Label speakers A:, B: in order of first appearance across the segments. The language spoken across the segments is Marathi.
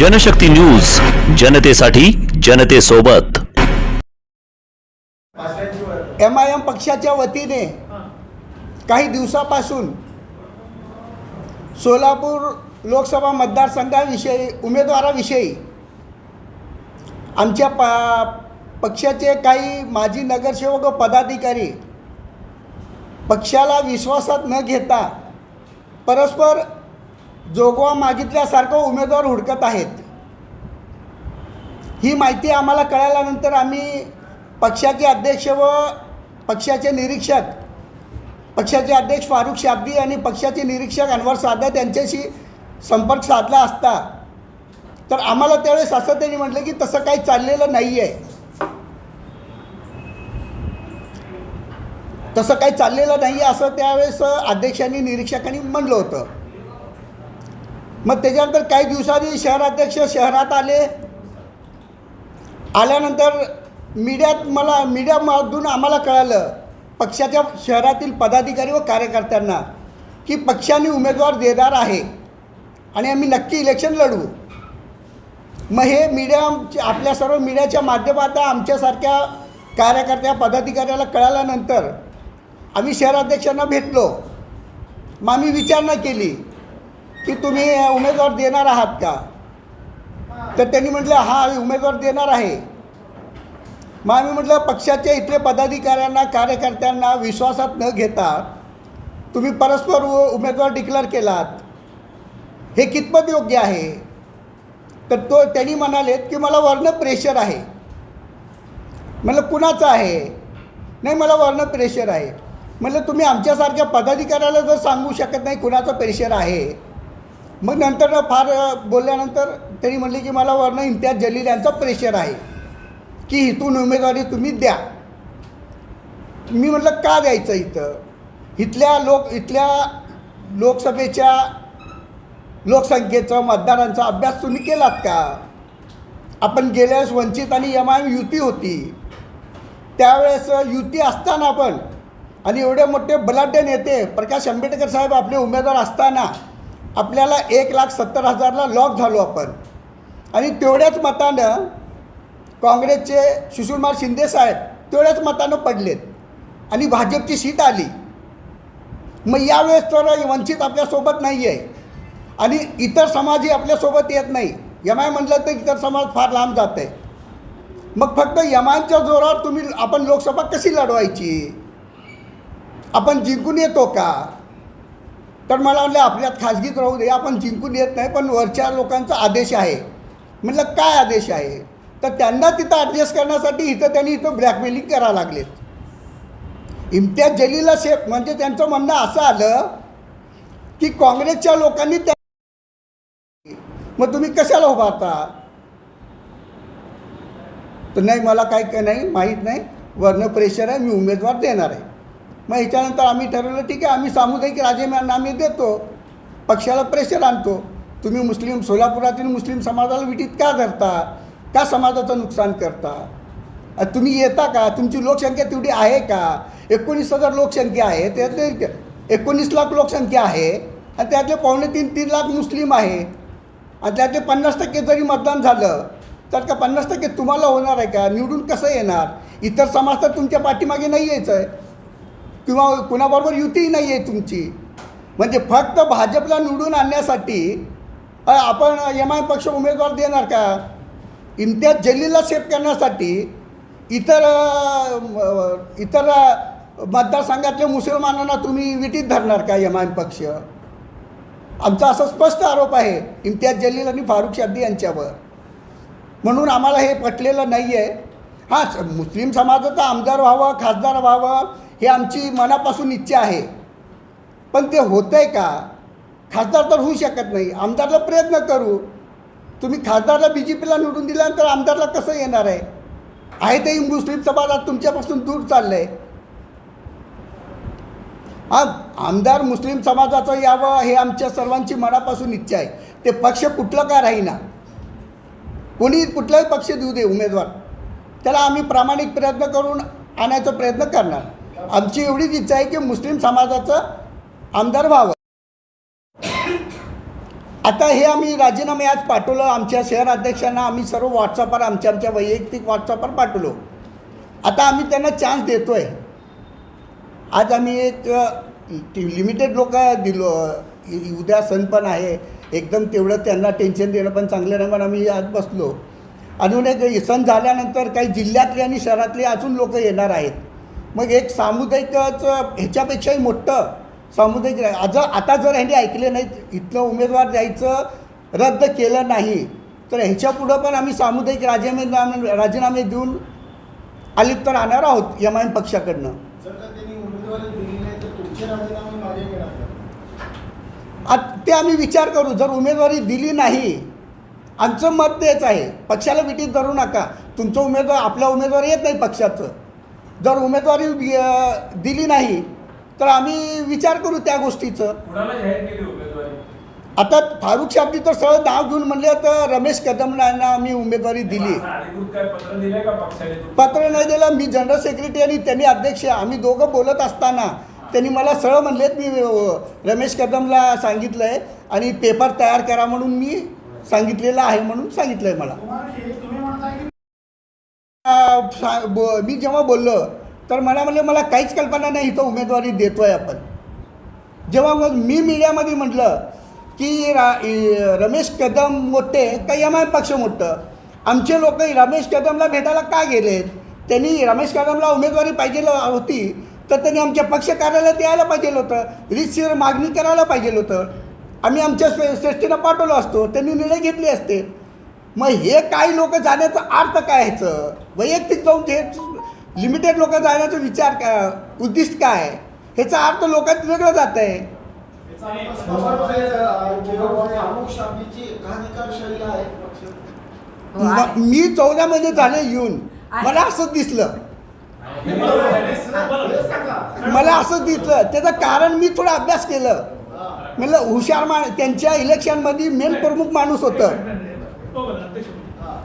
A: जनशक्ती न्यूज जनतेसाठी जनतेसोबत.
B: एम आय एम पक्षाच्या वतीने काही दिवसापासून सोलापूर लोकसभा मतदारसंघाविषयी उमेदवाराविषयी आमच्या प पक्षाचे काही माजी नगरसेवक व पदाधिकारी पक्षाला विश्वासात न घेता परस्पर जोगवा मागितल्यासारखं उमेदवार हुडकत आहेत. ही माहिती आम्हाला कळाल्यानंतर आम्ही पक्षाचे अध्यक्ष व पक्षाचे निरीक्षक पक्षाचे अध्यक्ष फारुख शाब्दी आणि पक्षाचे निरीक्षक अनवर सादत यांच्याशी संपर्क साधला असता तर आम्हाला त्यावेळेस असं त्यांनी म्हटलं की तसं काही चाललेलं नाही आहे तसं काही चाललेलं नाही आहे असं त्यावेळेस अध्यक्षांनी निरीक्षकांनी म्हणलं होतं. मग त्याच्यानंतर काही दिवसांनी शहराध्यक्ष शहरात आले. आल्यानंतर मीडियात मला मीडियामधून आम्हाला कळालं पक्षाच्या शहरातील पदाधिकारी व कार्यकर्त्यांना की पक्षाने उमेदवार देणार आहे आणि आम्ही नक्की इलेक्शन लढवू मग हे मीडिया आपल्या सर्व मीडियाच्या माध्यमातून आमच्यासारख्या कार्यकर्त्या पदाधिकाऱ्याला कळाल्यानंतर आम्ही शहराध्यक्षांना भेटलो. मग आम्ही विचारणा केली. की तुम्ही उमेदवार देणार आहात का? तर त्यांनी म्हटलं हा उमेदवार देणार आहे. मग आम्ही म्हटलं पक्षाच्या इथले पदाधिकाऱ्यांना कार्यकर्त्यांना विश्वासात न घेता तुम्ही परस्पर उ- उमेदवार डिक्लेअर केलात. हे कितपत योग्य आहे? तर तो त्यांनी म्हणालेत की मला वर्ण प्रेशर आहे. म्हटलं कुणाचं आहे? नाही मला वर्ण प्रेशर आहे. म्हटलं तुम्ही आमच्यासारख्या पदाधिकाऱ्याला जर सांगू शकत नाही कुणाचं प्रेशर आहे मग नंतर फार बोलल्यानंतर त्यांनी म्हणले की मला वर्ण इम्तियाज जलील यांचा प्रेशर आहे. की इथून उमेदवारी तुम्ही द्या. मी म्हटलं का द्यायचं इथं? इथल्या लोक इथल्या लोकसभेच्या लोकसंख्येचा मतदारांचा अभ्यास तुम्ही केलात का? आपण गेल्यावेळेस वंचित आणि एम आय एम युती होती. त्यावेळेस युती असताना पण आणि एवढे मोठे बलाढ्य नेते प्रकाश आंबेडकर साहेब आपले उमेदवार असताना आपल्याला एक लाख सत्तर हजारला लॉक झालो आपण. आणि तेवढ्याच मतानं काँग्रेसचे सुशीलकुमार शिंदे साहेब तेवढ्याच मतानं पडलेत. आणि भाजपची सीट आली. मग यावेळेस तर वंचित आपल्यासोबत नाही आहे आणि इतर समाजही आपल्यासोबत येत नाही. यमाय म्हटलं तर इतर समाज फार लांब जात आहे मग फक्त यमांच्या जोरावर तुम्ही आपण लोकसभा कशी लढवायची? आपण जिंकून येतो का? तर मला म्हटलं आपल्यात खाजगीत राहू दे आपण जिंकून येत नाही पण वरच्या लोकांचा आदेश आहे. म्हटलं काय आदेश आहे? तर त्यांना तिथं ॲडजस्ट करण्यासाठी इथं त्यांनी इथं ब्लॅकमेलिंग करायला लागलेत. इम्तियाज जलीला शेख म्हणजे त्यांचं म्हणणं असं आलं की काँग्रेसच्या लोकांनी त्या मग तुम्ही कशाला उभारता तर नाही मला काय काय नाही माहीत नाही. वर्ण प्रेशर आहे मी उमेदवार देणार आहे. मग ह्याच्यानंतर आम्ही ठरवलं ठीक आहे आम्ही सामुदायिक राजीनामे देतो. पक्षाला प्रेशर आणतो. तुम्ही मुस्लिम सोलापुरातील मुस्लिम समाजाला विटीत का धरता? का समाजाचं नुकसान करता? तुम्ही येता का? तुमची लोकसंख्या तेवढी आहे का? एकोणीस हजार लोकसंख्या आहे. त्यातले एकोणीस लाख लोकसंख्या आहे. आणि त्यातले पावणे तीन तीन लाख मुस्लिम आहे. आणि त्यातले पन्नास टक्के जरी मतदान झालं तर का पन्नास टक्के तुम्हाला होणार आहे का? निवडून कसं येणार? इतर समाज तर तुमच्या पाठीमागे नाही यायचं आहे किंवा कुणाबरोबर युतीही नाही आहे तुमची. म्हणजे फक्त भाजपला निवडून आणण्यासाठी आपण एम आय पक्ष उमेदवार देणार का? इम्तियाज जलीलला सेफ करण्यासाठी इतर इतर मतदारसंघातल्या मुसलमानांना तुम्ही विटीत धरणार का एम आय पक्ष? आमचा असा स्पष्ट आरोप आहे इम्तियाज जलील आणि फारुख शाब्दी यांच्यावर. म्हणून आम्हाला हे पटलेलं नाही आहे हां स- मुस्लिम समाजाचा आमदार व्हावं खासदार व्हावं हे आमची मनापासून इच्छा आहे. पण ते होतं आहे का? खासदार तर होऊ शकत नाही. आमदारला प्रयत्न करू. तुम्ही खासदारला बी जे पीला निवडून दिल्यानंतर आमदारला कसं येणार आहे? आहे ते मुस्लिम समाजात तुमच्यापासून दूर चाललं आहे आज आमदार मुस्लिम समाजाचं यावं हे आमच्या सर्वांची मनापासून इच्छा आहे. ते पक्ष कुठलं का राहीना? कोणी कुठलाही पक्ष देऊ दे उमेदवार. त्याला आम्ही प्रामाणिक प्रयत्न करून आणायचा प्रयत्न करणार. आमची एवढीच इच्छा आहे की मुस्लिम समाजाचं आमदार व्हावं. आता हे आम्ही राजीनामे आज पाठवलं आमच्या शहर अध्यक्षांना आम्ही सर्व व्हॉट्सअपवर आमच्या आमच्या वैयक्तिक व्हॉट्सअपवर पाठवलो. आता आम्ही त्यांना चान्स देतो आहे आज आम्ही एक लिमिटेड लोक दिलो उद्या सण पण आहे एकदम तेवढं त्यांना टेन्शन देणं पण चांगलं नाही म्हणून आम्ही आज बसलो. अजून एक सण झाल्यानंतर काही जिल्ह्यातले आणि शहरातले अजून लोक येणार आहेत. मग एक सामुदायिकच ह्याच्यापेक्षाही मोठं सामुदायिक आज आता जर ह्यांनी ऐकले नाहीत इथलं उमेदवार द्यायचं रद्द केलं नाही तर ह्याच्या पुढं पण आम्ही सामुदायिक राजीनामे राजीनामे देऊन अलिप्त राहणार आहोत एम आय एम पक्षाकडनं ते आम्ही विचार करू जर उमेदवारी दिली नाही आमचं मत तेच आहे. पक्षाला विटीत धरू नका. तुमचं उमेदवार आपला उमेदवार येत नाही पक्षाचं. जर उमेदवारी दिली नाही तर आम्ही विचार करू त्या गोष्टीचं.
C: कुणाला जाहीर केली उमेदवारी?
B: आता फारुख शाब्दी तर सरळ नाव घेऊन म्हणले तर रमेश कदम यांना आम्ही उमेदवारी दिली.
C: पत्र दिलंय का पक्षाने
B: पत्र नाही दिलं. मी जनरल सेक्रेटरी आणि त्यांनी अध्यक्ष आम्ही दोघं बोलत असताना त्यांनी मला सरळ म्हणलेत मी रमेश कदमला सांगितलं आहे आणि पेपर तयार करा म्हणून मी सांगितलेलं आहे म्हणून सांगितलं आहे मला
D: तुम्हाला हे तुम्ही म्हणताय की
B: अ, सा- ब- मी जेव्हा बोललो तर मला म्हणले मला काहीच कल्पना नाही इथं उमेदवारी देतो आहे आपण. जेव्हा मग मी मीडियामध्ये म्हटलं की रा रमेश कदम मोठे का एम आय पक्ष मोठं. आमचे लोक रमेश कदमला भेटायला का गेलेत त्यांनी रमेश कदमला उमेदवारी पाहिजे होती तर त्यांनी आमच्या पक्ष कार्यालयात यायला पाहिजे होतं. रितसर मागणी करायला पाहिजे होतं. आम्ही आमच्या श्रेष्ठीनं पाठवलं असतो. त्यांनी निर्णय घेतले असते. मग हे काही लोक जाण्याचा अर्थ काय ह्याचं वैयक्तिक जाऊन हे लिमिटेड लोक जाण्याचा विचार काय उद्दिष्ट काय आहे? ह्याचा अर्थ लोकांत वेगळं जात आहे
E: हो.
B: म- चौदा महिने झाले येऊन. मला असंच दिसलं. मला असंच दिसलं त्याचं कारण मी थोडा अभ्यास केलं. म्हणलं हुशार मा त्यांच्या इलेक्शनमध्ये मेन प्रमुख माणूस होतं.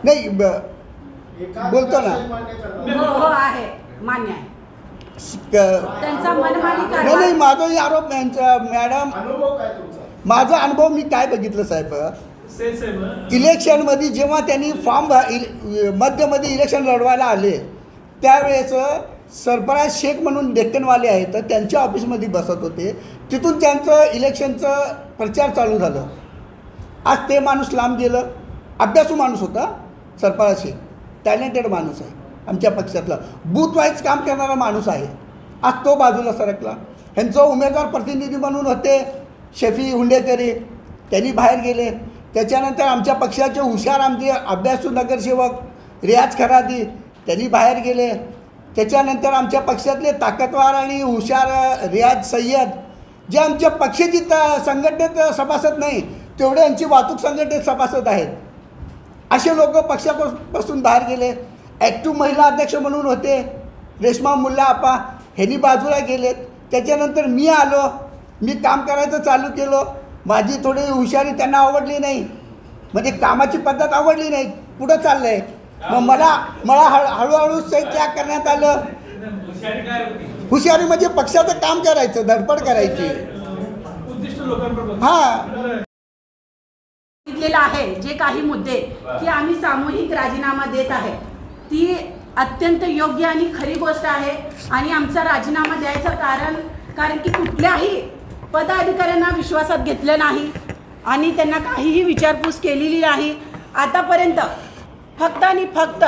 B: नाही ब- बोलतो ना.
E: हो हो आहे. मान्य आहे.
B: क-
E: त्यांचा मनमानी
B: नाही माझाही आरोप यांचा मॅडम
D: अनुभव काय तुमचा?
B: माझा अनुभव मी काय बघितलं साहेब? इलेक्शनमध्ये जेव्हा त्यांनी फॉर्म भा इले मध्यमध्ये इलेक्शन लढवायला आले त्यावेळेस सरफराज शेख म्हणून डेक्कनवाले आहेत तर त्यांच्या ऑफिसमध्ये बसत होते. तिथून त्यांचं इलेक्शनचं प्रचार चालू झालं. आज ते माणूस लांब गेलं. अभ्यासू माणूस होता सरफराज शेख टॅलेंटेड माणूस आहे आमच्या पक्षातला. बूथ वाईज काम करणारा माणूस आहे. आज तो बाजूला सरकला. ह्यांचं उमेदवार प्रतिनिधी म्हणून होते शफी हुंडेकरी. त्यांनी बाहेर गेले. त्याच्यानंतर आमच्या पक्षाचे हुशार आमचे अभ्यासू नगरसेवक रियाज खरादी त्यांनी बाहेर गेले. त्याच्यानंतर आमच्या पक्षातले ताकदवार आणि हुशार रियाज सय्यद जे आमच्या पक्षाची त संघटनेत सभासद नाही तेवढे यांची वाहतूक संघटनेत सभासद आहेत. असे लोक पक्षापासून बाहेर गेले. ॲक्टिव्ह महिला अध्यक्ष म्हणून होते. रेश्मा मुल्ला आपा ह्यांनी बाजूला गेलेत. त्याच्यानंतर मी आलो. मी काम करायचं चालू केलं. माझी थोडी हुशारी त्यांना आवडली नाही. म्हणजे कामाची पद्धत आवडली नाही. पुढं चाललं आहे मग मला मला हळ हळूहळू त्याग करण्यात आलं.
C: हुशारी
B: म्हणजे पक्षाचं काम करायचं धडपड करायची. हां.
E: सांगितलेलं आहे जे काही मुद्दे की आम्ही सामूहिक राजीनामा देत आहे. ती अत्यंत योग्य आणि खरी गोष्ट आहे आणि आमचा राजीनामा द्यायचं कारण कारण की कुठल्याही पदाधिकाऱ्यांना विश्वासात घेतलं नाही आणि त्यांना काहीही विचारपूस केलेली नाही. आतापर्यंत फक्त आणि फक्त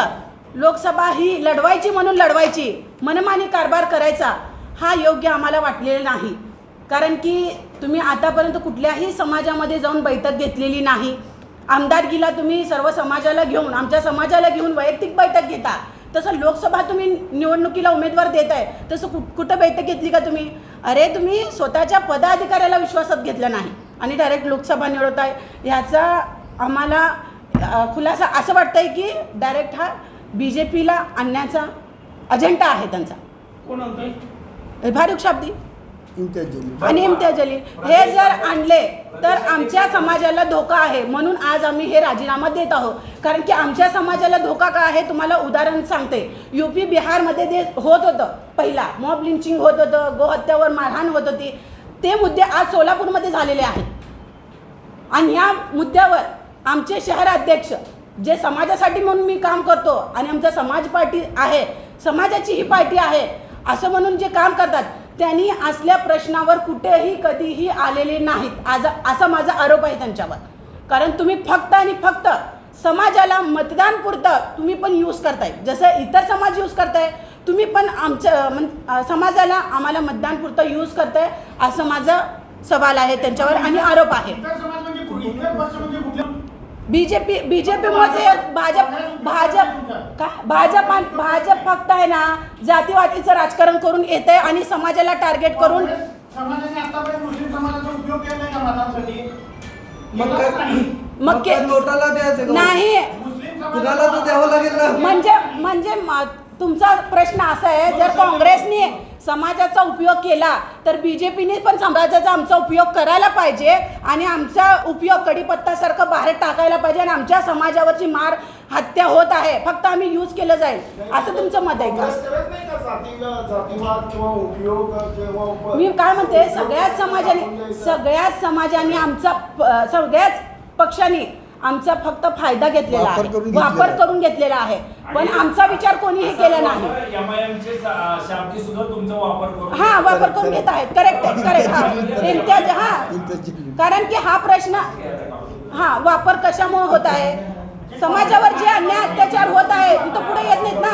E: लोकसभा ही लढवायची म्हणून लढवायची मनमानी कारभार करायचा हा योग्य आम्हाला वाटलेला नाही. कारण की तुम्ही आतापर्यंत कुठल्याही समाजामध्ये जाऊन बैठक घेतलेली नाही. आमदारकीला तुम्ही सर्व समाजाला घेऊन आमच्या समाजाला घेऊन वैयक्तिक बैठक घेता. तसं लोकसभा तुम्ही निवडणुकीला उमेदवार देत आहे तसं कुठ कुठं बैठक घेतली का तुम्ही? अरे तुम्ही स्वतःच्या पदाधिकाऱ्याला विश्वासात घेतलं नाही आणि डायरेक्ट लोकसभा निवडताय. ह्याचा आम्हाला खुलासा असं वाटतंय की डायरेक्ट हा बी जे पीला आणण्याचा अजेंडा आहे त्यांचा.
C: कोण
E: फारुख शाब्दी.
B: इम्तियाज जलील
E: आणि इम्तियाज अली. हे जर आणले तर आमच्या समाजाला धोका आहे. म्हणून आज आम्ही हे राजीनामा देत आहोत. कारण की आमच्या समाजाला धोका का आहे तुम्हाला उदाहरण सांगते. युपी बिहारमध्ये ते होत होतं पहिला मॉब लिंचिंग होत होतं गोहत्यावर मारहाण होत होती ते मुद्दे आज सोलापूरमध्ये झालेले आहेत. आणि ह्या मुद्द्यावर आमचे शहर अध्यक्ष जे समाजासाठी म्हणून मी काम करतो आणि आमचा समाज पार्टी आहे समाजाची ही पार्टी आहे असं म्हणून जे काम करतात त्यांनी असल्या प्रश्नावर कुठेही कधीही आलेले नाहीत. आज असा माझा आरोप आहे त्यांच्यावर. कारण तुम्ही फक्त आणि फक्त समाजाला मतदान पुरतं तुम्ही पण यूज करताय. जसं इतर समाज यूज करताय तुम्ही पण आमच्या समाजाला आम्हाला मतदान पुरतं यूज करताय असं माझं सवाल आहे त्यांच्यावर आणि आरोप आहे.
D: कुठले?
E: बीजेपी बीजेपी मध्ये भाजप भाजप का? भाजप आणि- भाजप फक्त आहे ना जातीवादीचं राजकारण करून येते आणि समाजाला टार्गेट करून
D: समाजाने आतापर्यंत मुस्लिम समाजाचा उपयोग केला नाही का मतांसाठी.
B: मग नोटाला द्यायचं?
E: नाही.
D: मुस्लिम
B: कुणाला तर द्यावं लागेल ना.
E: म्हणजे म्हणजे तुमचा प्रश्न असा आहे जर काँग्रेसने समाजाचा उपयोग केला तर बीजेपीने पण समाजाचा आमचा उपयोग करायला पाहिजे आणि आमचा उपयोग कडीपत्तासारखं बाहेर टाकायला पाहिजे आणि आमच्या समाजावरची मार हत्या होत आहे. फक्त आम्ही यूज केलं जाईल. असं तुमचं मत आहे का? मी काय म्हणते सगळ्याच समाजाने सगळ्याच समाजाने आमचा सगळ्याच पक्षाने आमचा फक्त फायदा घेतलेला
B: वापर
E: आहे.
B: करून घेतलेला
E: वापर
B: आहे.
E: करून घेतलेला आहे. पण आमचा विचार कोणीही केला नाही.
C: एमआयएमचे शाब्दी सुद्धा तुमचा वापर करून
E: हा वापर करून घेत आहेत. करेक्ट आहे करेक्ट हा इम्तियाज हा. कारण की हा प्रश्न हा वापर कशामुळे होत आहे? समाजावर जे अन्याय अत्याचार होत आहे तिथं पुढे येत नाहीत ना?